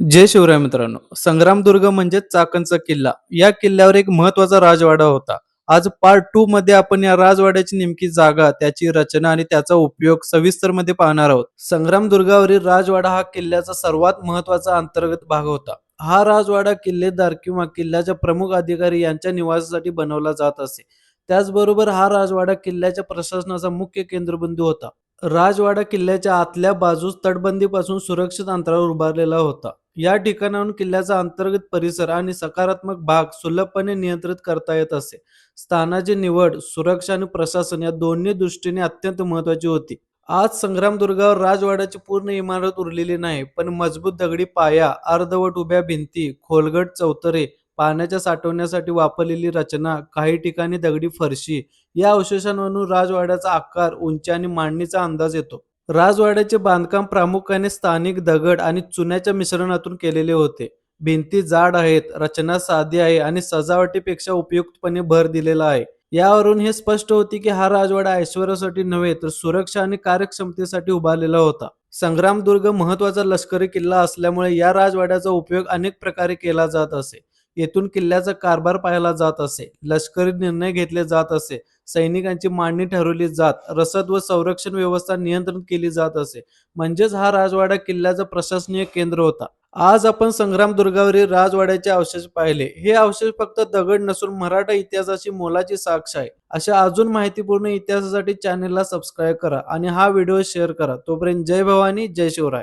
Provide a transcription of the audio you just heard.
जय शिवराय मित्रांनो. संग्रामदुर्ग म्हणजे चाकणचा किल्ला. या किल्ल्यावर एक महत्त्वाचा राजवाडा होता. आज पार्ट टू मध्ये आपण या राजवाड्याची नेमकी जागा त्याची रचना आणि त्याचा उपयोग सविस्तरमध्ये पाहणार आहोत. संग्रामदुर्गावरील राजवाडा हा किल्ल्याचा सर्वात महत्त्वाचा अंतर्गत भाग होता. हा राजवाडा किल्लेदार किंवा किल्ल्याच्या प्रमुख अधिकारी यांच्या निवासासाठी बनवला जात असे. त्याचबरोबर हा राजवाडा किल्ल्याच्या प्रशासनाचा मुख्य केंद्रबिंदू होता. राजवाडा किल्ल्याच्या आतल्या बाजूस तटबंदीपासून सुरक्षित अंतरावर उभारलेला होता. या ठिकाणाहून किल्ल्याचा अंतर्गत परिसर आणि सकारात्मक भाग सुलभपणे नियंत्रित करता येत असे. स्थानाची निवड सुरक्षा आणि प्रशासन या दोन्ही दृष्टीने अत्यंत महत्वाची होती. आज संग्रामदुर्गावर राजवाड्याची पूर्ण इमारत उरलेली नाही पण मजबूत दगडी पाया अर्धवट उभ्या भिंती खोलगट चौतरे पाण्याच्या साठवण्यासाठी वापरलेली रचना काही ठिकाणी दगडी फरशी या अवशेषांवरून राजवाड्याचा आकार उंची आणि मांडणीचा अंदाज येतो. राजवाड्याचे बांधकाम प्रामुख्याने स्थानिक दगड आणि चुन्याच्या मिश्रणातून केलेले होते. भिंती जाड आहेत रचना साधी आहे आणि सजावटीपेक्षा उपयुक्तपणे भर दिलेला आहे. यावरून हे स्पष्ट होते की हा राजवाडा ऐश्वर्यासाठी नव्हे तर सुरक्षा आणि कार्यक्षमतेसाठी उभारलेला होता. संग्रामदुर्ग महत्त्वाचा लष्करी किल्ला असल्यामुळे या राजवाड्याचा उपयोग अनेक प्रकारे केला जात असे. येथून किल्ल्याचा कारभार पाहायला जात असे. लष्करी निर्णय घेतले जात असे. सैनिकांची मांडणी ठरवली जात. रसद व संरक्षण व्यवस्था नियंत्रण केली जात असे. म्हणजेच हा राजवाडा किल्ल्याचा प्रशासनीय केंद्र होता. आज आपण संग्रामदुर्गावरील राजवाड्याचे अवशेष पाहिले. हे अवशेष फक्त दगड नसून मराठा इतिहासाची मोलाची साक्ष आहे. अशा अजून माहितीपूर्ण इतिहासासाठी चॅनेलला सबस्क्राईब करा आणि हा व्हिडिओ शेअर करा. तोपर्यंत जय भवानी जय शिवराय.